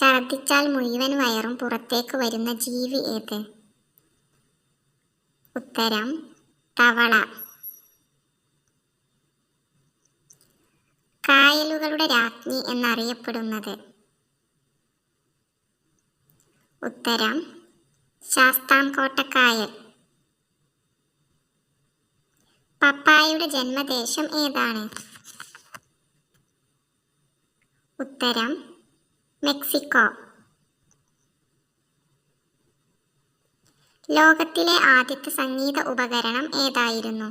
ഛർദ്ദിച്ചാൽ മുഴുവൻ വയറും പുറത്തേക്ക് വരുന്ന ജീവി ഏത്? ഉത്തരം തവള. കായലുകളുടെ രാജ്ഞി എന്നറിയപ്പെടുന്നത്. ഉത്തരം ശാസ്താംകോട്ടക്കായൽ പപ്പായയുടെ ജന്മദേശം ഏതാണ്? ഉത്തരം മെക്സിക്കോ. ലോകത്തിലെ ആദ്യത്തെ സംഗീത ഉപകരണം ഏതായിരുന്നു?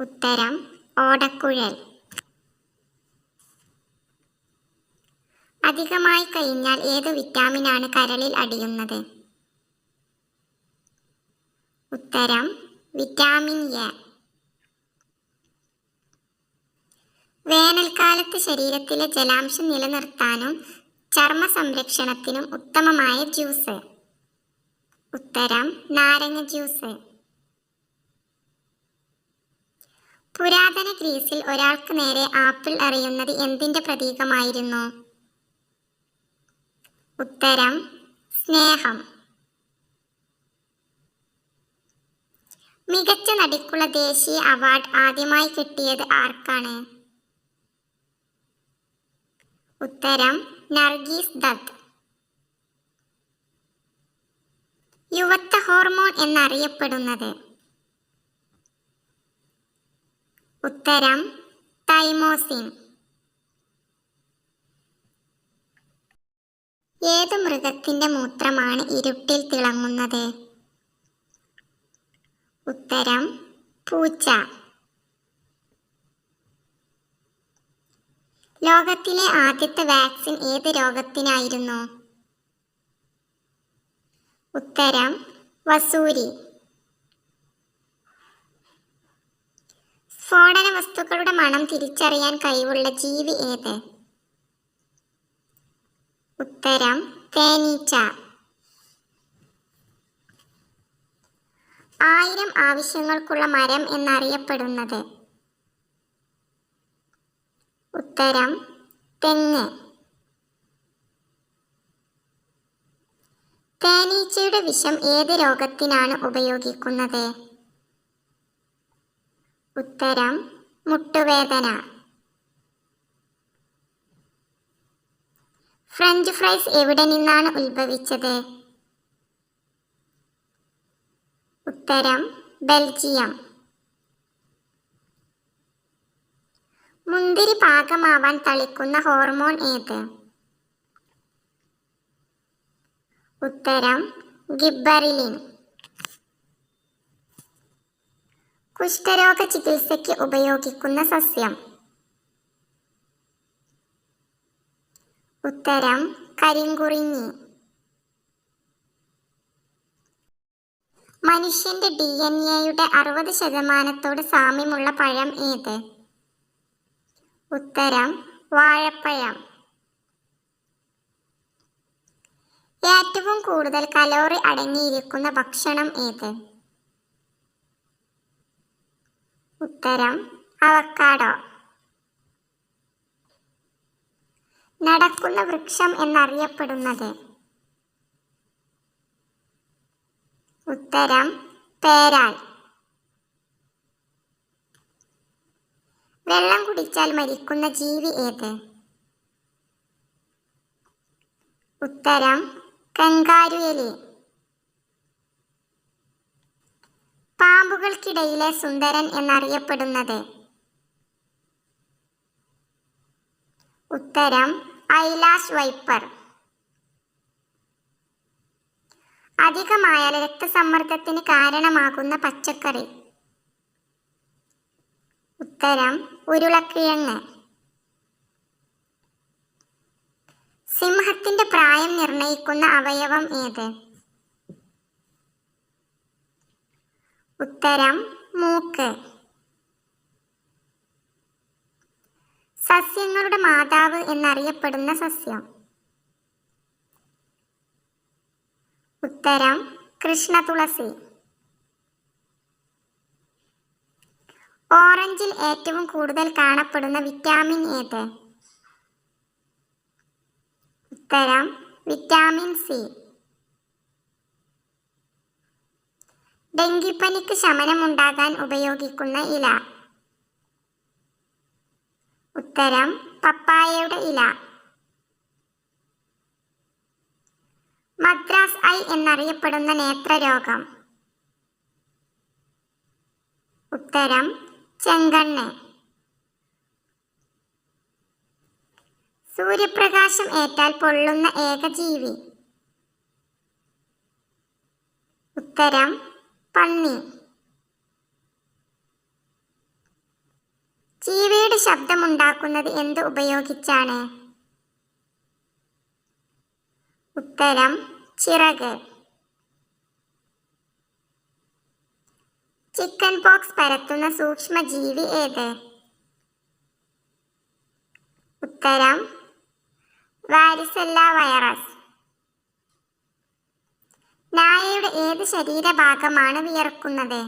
ഉത്തരം ഓടക്കുഴൽ. അധികമായി കഴിഞ്ഞാൽ ഏത് വിറ്റാമിനാണ് കരളിൽ അടിയുന്നത്? ഉത്തരം വിറ്റാമിൻ എ. വേനൽക്കാലത്ത് ശരീരത്തിലെ ജലാംശം നിലനിർത്താനും ചർമ്മ സംരക്ഷണത്തിനും ഉത്തമമായ ജ്യൂസ്. ഉത്തരം നാരങ്ങ ജ്യൂസ്. പുരാതന ഗ്രീസിൽ ഒരാൾക്ക് നേരെ ആപ്പിൾ അറിയുന്നത് എന്തിന്റെ പ്രതീകമായിരുന്നു? ഉത്തരം സ്നേഹം. മികച്ച നടിക്കുള്ള ദേശീയ അവാർഡ് ആദ്യമായി കിട്ടിയത് ആർക്കാണ്? ഉത്തരം നർഗീസ് ദത്ത്. യുവത്വ ഹോർമോൺ എന്നറിയപ്പെടുന്നത്. ഉത്തരം തൈമോസിൻ. ഏത് മൃഗത്തിന്റെ മൂത്രമാണ് ഇരുട്ടിൽ തിളങ്ങുന്നത്? ഉത്തരം പൂച്ച. ലോകത്തിലെ ആദ്യത്തെ വാക്സിൻ ഏത് രോഗത്തിനായിരുന്നു? ഉത്തരം വസൂരി. സ്ഫോടന വസ്തുക്കളുടെ മണം തിരിച്ചറിയാൻ കഴിവുള്ള ജീവി ഏത്? ഉത്തരം തേനീച്ച. ആയിരം ആവശ്യങ്ങൾക്കുള്ള മരം എന്നറിയപ്പെടുന്നത് ഉത്തരം തെങ്ങ്. തേനീച്ചയുടെ വിഷം ഏത് രോഗത്തിനാണ് ഉപയോഗിക്കുന്നത്? ഉത്തരം മുട്ടുവേദന. ഫ്രഞ്ച് ഫ്രൈസ് എവിടെ നിന്നാണ് ഉത്ഭവിച്ചത്? ഉത്തരം ബെൽജിയം. മുന്തിരി പാകമാവാൻ തളിക്കുന്ന ഹോർമോൺ ഏത്? ഉത്തരം ഗിബറിലിൻ കുഷ്ഠരോഗ ചികിത്സയ്ക്ക് ഉപയോഗിക്കുന്ന സസ്യം. ഉത്തരം കരിങ്കുറിഞ്ഞി. മനുഷ്യന്റെ ഡി എൻ എയുടെ അറുപത് ശതമാനത്തോട് സാമ്യമുള്ള പഴം ഏത്? ഉത്തരം വാഴപ്പഴം. ഏറ്റവും കൂടുതൽ കലോറി അടങ്ങിയിരിക്കുന്ന ഭക്ഷണം ഏത്? ഉത്തരം അവക്കാഡോ നടക്കുന്ന വൃക്ഷം എന്നറിയപ്പെടുന്നത്? ഉത്തരം പേരാൽ. വെള്ളം കുടിച്ചാൽ മരിക്കുന്ന ജീവി ഏത്? ഉത്തരം കങ്കാരുഎലി പാമ്പുകൾക്കിടയിലെ സുന്ദരൻ എന്നറിയപ്പെടുന്നത്. ഉത്തരം ഐലാഷ് വൈപ്പർ. അധികമായാൽ രക്തസമ്മർദ്ദത്തിന് കാരണമാകുന്ന പച്ചക്കറി. ഉത്തരം ഉരുളക്കിഴങ്ങ്. സിംഹത്തിന്റെ പ്രായം നിർണയിക്കുന്ന അവയവം ഏത്? ഉത്തരം മൂക്ക്. സസ്യങ്ങളുടെ മാതാവ് എന്നറിയപ്പെടുന്ന സസ്യം. ഉത്തരം കൃഷ്ണതുളസി. ഓറഞ്ചിൽ ഏറ്റവും കൂടുതൽ കാണപ്പെടുന്ന വിറ്റാമിൻ ഏത്? ഉത്തരം വിറ്റാമിൻ സി. ഡെങ്കിപ്പനിക്ക് ശമനമുണ്ടാകാൻ ഉപയോഗിക്കുന്ന ഇല. ഉത്തരം പപ്പായയുടെ ഇല. മദ്രാസ് ഐ എന്നറിയപ്പെടുന്ന നേത്രരോഗം. ഉത്തരം ചെങ്കണ്ണ്. സൂര്യപ്രകാശം ഏറ്റാൽ പൊള്ളുന്ന ഏകജീവി. ഉത്തരം പന്നി. ജീവിയുടെ ശബ്ദമുണ്ടാക്കുന്നത് എന്ത് ഉപയോഗിച്ചാണ്? ഉത്തരം ചിറക്. ചിക്കൻ പോക്സ് പരത്തുന്ന സൂക്ഷ്മജീവി ഏത്? ഉത്തരം വാരിസെല്ല വൈറസ്. നായയുടെ ഏത് ശരീരഭാഗമാണ് വിയർക്കുന്നത്?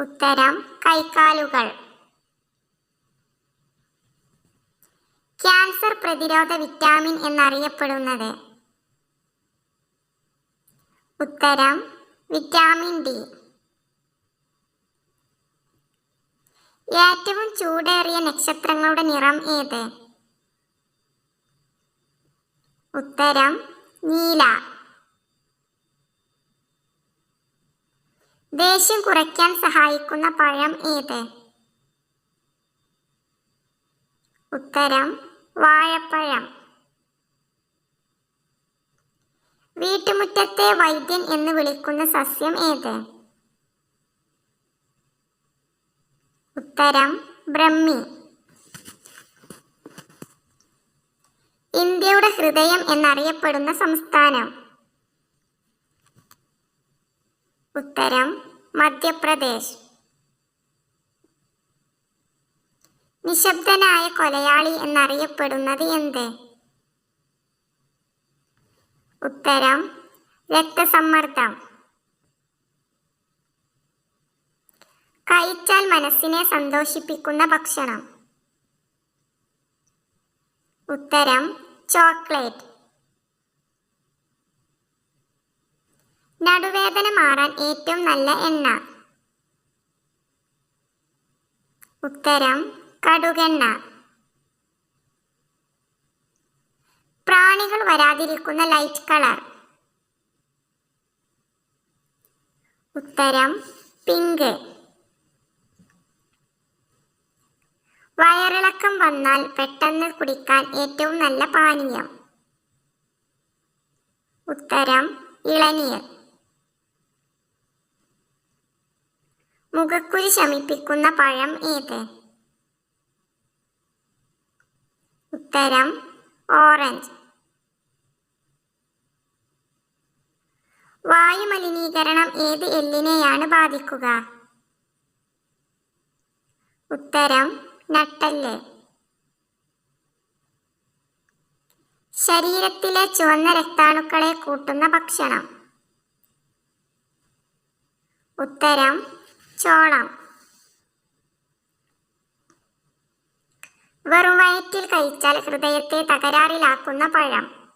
ഉത്തരം കൈക്കാലുകൾ ക്യാൻസർ പ്രതിരോധ വിറ്റാമിൻ എന്നറിയപ്പെടുന്നത്. ഉത്തരം വിറ്റാമിൻ ഡി. ഏറ്റവും ചൂടേറിയ നക്ഷത്രങ്ങളുടെ നിറം ഏത്? ഉത്തരം നീല. ദേഷ്യം കുറയ്ക്കാൻ സഹായിക്കുന്ന പഴം ഏത്? ഉത്തരം വാഴപ്പഴം. വീട്ടുമുറ്റത്തെ വൈദ്യൻ എന്ന് വിളിക്കുന്ന സസ്യം ഏത്? ഉത്തരം ബ്രഹ്മി. ഇന്ത്യയുടെ ഹൃദയം എന്നറിയപ്പെടുന്ന സംസ്ഥാനം. ഉത്തരം മധ്യപ്രദേശ്. നിശബ്ദനായ കൊലയാളി എന്നറിയപ്പെടുന്നത് എന്ത്? ഉത്തരം രക്തസമ്മർദ്ദം കഴിച്ചാൽ മനസ്സിനെ സന്തോഷിപ്പിക്കുന്ന ഭക്ഷണം. ഉത്തരം ചോക്ലേറ്റ്. നടുവേദന മാറാൻ ഏറ്റവും നല്ല എണ്ണ. ഉത്തരം കടുകെണ്ണ. പ്രാണികൾ വരാതിരിക്കുന്ന ലൈറ്റ് കളർ ഉത്തരം പിങ്ക് വയറിളക്കം വന്നാൽ പെട്ടെന്ന് കുടിക്കാൻ ഏറ്റവും നല്ല പാനീയം. ഉത്തരം ഇളനീർ. മുഖക്കുരു ശമിപ്പിക്കുന്ന പഴം ഏത്? ഉത്തരം ഓറഞ്ച്. വായുമലിനീകരണം ഏത് എല്ലിനെയാണ് ബാധിക്കുക? ഉത്തരം നട്ടൽ ശരീരത്തിലെ ചുവന്ന രക്താണുക്കളെ കൂട്ടുന്ന ഭക്ഷണം. ഉത്തരം ചോളം. വെറും വയറ്റിൽ കഴിച്ചാൽ ഹൃദയത്തെ തകരാറിലാക്കുന്ന പഴം.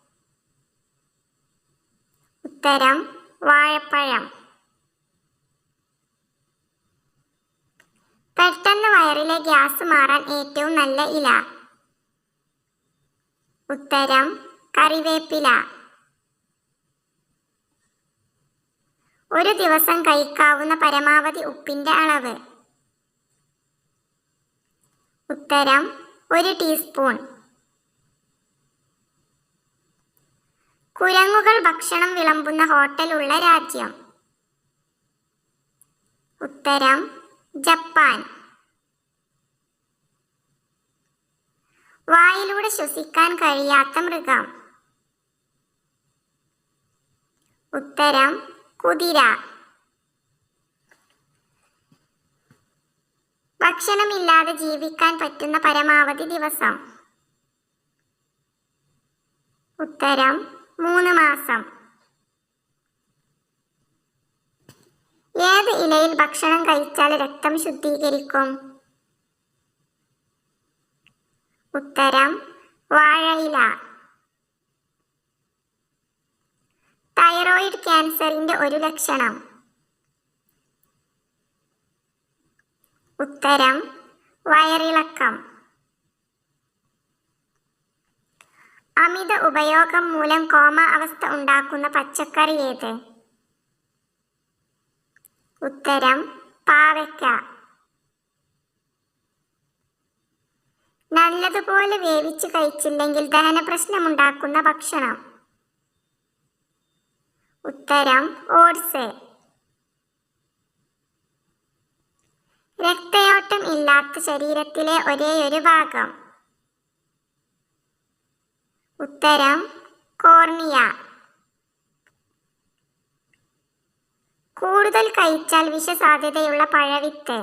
ഉത്തരം വാഴപ്പഴം. പെട്ടെന്ന് വയറിലെ ഗ്യാസ് മാറാൻ ഏറ്റവും നല്ല ഇല. ഉത്തരം കറിവേപ്പില. ഒരു ദിവസം കഴിക്കാവുന്ന പരമാവധി ഉപ്പിന്റെ അളവ്. ഉത്തരം ഒരു ടീസ്പൂൺ കുരങ്ങുകൾ ഭക്ഷണം വിളമ്പുന്ന ഹോട്ടലുള്ള രാജ്യം. ഉത്തരം ജപ്പാൻ. വായിലൂടെ ശ്വസിക്കാൻ കഴിയാത്ത മൃഗം. ഉത്തരം കുതിര. ഭക്ഷണമില്ലാതെ ജീവിക്കാൻ പറ്റുന്ന പരമാവധി ദിവസം. ഉത്തരം മൂന്ന് മാസം. ഏത് ഇലയിൽ ഭക്ഷണം കഴിച്ചാൽ രക്തം ശുദ്ധീകരിക്കും? ഉത്തരം വാഴയില തൈറോയിഡ് ക്യാൻസറിന്റെ ഒരു ലക്ഷണം. ഉത്തരം വയറിളക്കം. അമിത ഉപയോഗം മൂലം കോമ അവസ്ഥ ഉണ്ടാക്കുന്ന പച്ചക്കറി ഏത്? ഉത്തരം പാവയ്ക്ക. നല്ലതുപോലെ വേവിച്ച് കഴിച്ചില്ലെങ്കിൽ ദഹന പ്രശ്നമുണ്ടാക്കുന്ന ഭക്ഷണം. ഉത്തരം ഓട്സ്. രക്തയോട്ടം ഇല്ലാത്ത ശരീരത്തിലെ ഒരേയൊരു ഭാഗം. ഉത്തരം കോർണിയ. കൂടുതൽ കഴിച്ചാൽ വിഷസാധ്യതയുള്ള പഴവിത്ത്.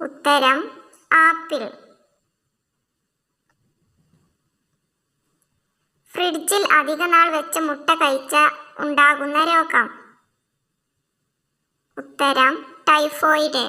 ഉത്തരം ആപ്പിൾ. ഫ്രിഡ്ജിൽ അധിക നാൾ വെച്ച മുട്ട കഴിച്ച ഉണ്ടാകുന്ന രോഗം. ഉത്തരം ടൈഫോയിഡ്.